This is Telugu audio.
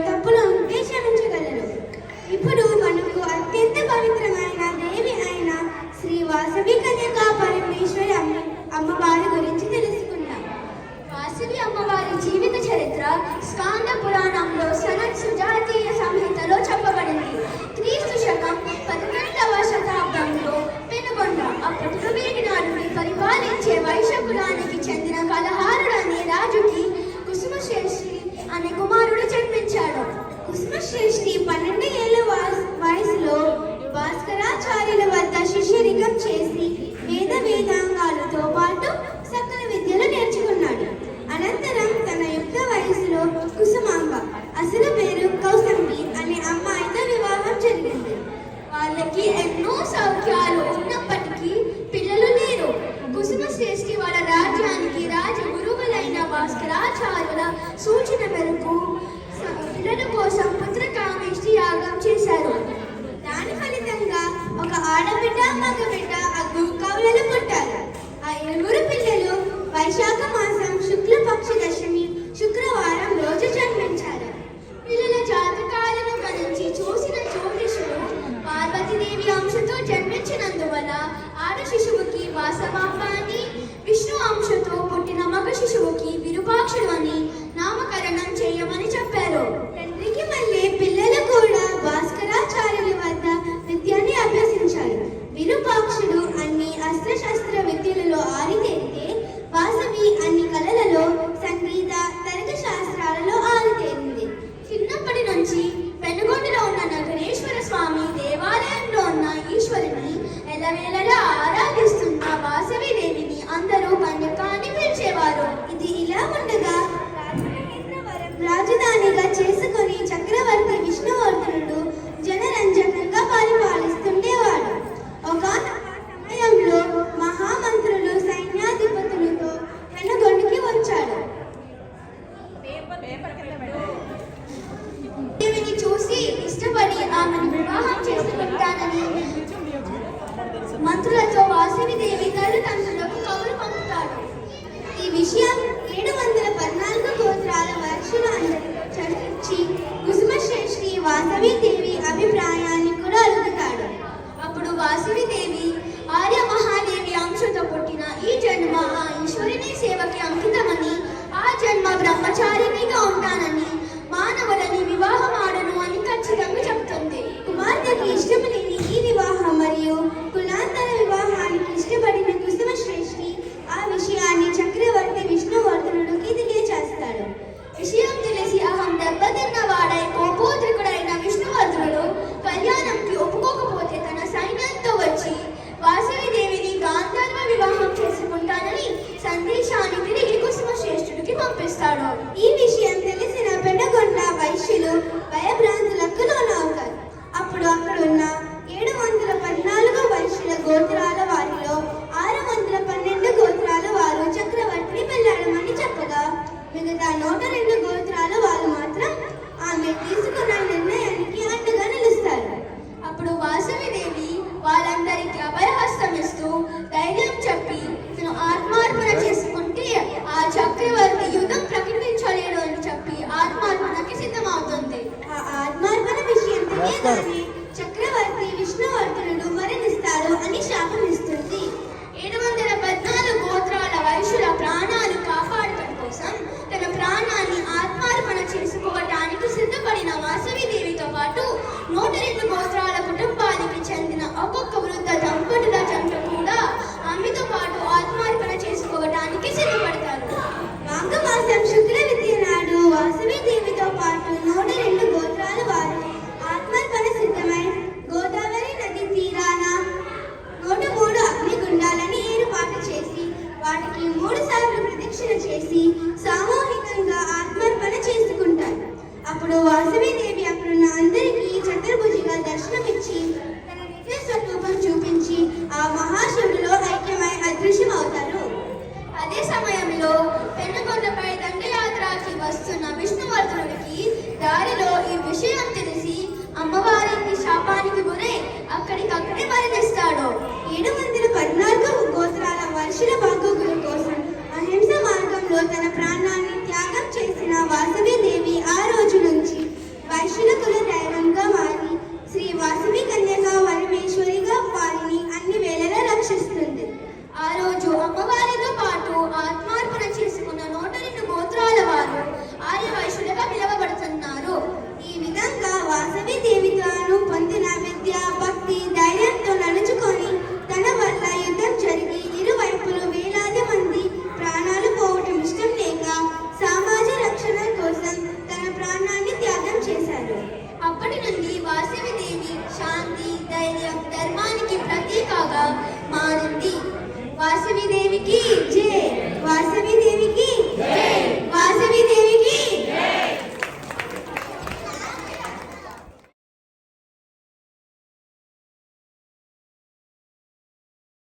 తప్పులు ఉంటే ఇప్పుడు మనకు అత్యంత పవిత్రమైన దేవి అయిన శ్రీ వాసవి కన్యకా పరమేశ్వరి అమ్మ అమ్మవారి గురించి తెలుసుకుందాం. వాసవి అమ్మవారి జీవిత చరిత్ర స్కాంద పురాణంలో సనత్ సుజాతీయ సంహితలో చెప్పబడింది. క్రీస్తు శకం పదకొండవ శతాబ్దంలో పెనుగొండ అప్పట్లో పెరిగిన ವಾಸವಾಹಿ ವಿಷ್ಣು ಅಂಶತೋ ಪುಟ್ಟಿನ ಮಗ ಶಿಶುವುಕಿ మంత్రులతో వాసవి దేవి తల్లిదండ్రులకు కబురు పంపుతాడు. ఈ విషయం చూపిస్తాడు ఈ గోదావరీదేవి అక్కడున్న అందరికీ చతుర్భుజిగా దర్శనమిచ్చి తన నిజ స్వరూపం చూపించి ఆ మహాశివుడిలో ఐక్యమై అదృశ్యమవుతారు. అదే సమయంలో పెనుకొండపై దండయాత్రకి వస్తున్న విష్ణువర్ధనుడికి దారిలో ఈ విషయం తెలిసి అమ్మవారికి శాపానికి గురై అక్కడికక్కడే మరణిస్తాడు. ఏడు వందల పద్నాలుగు గోత్రాల వర్షుల అప్పటి నుండి వాసవిదేవి శాంతి ధైర్యం ధర్మానికి ప్రతీకగా మారింది. వాసవిదేవికి జే! వాసవిదేవి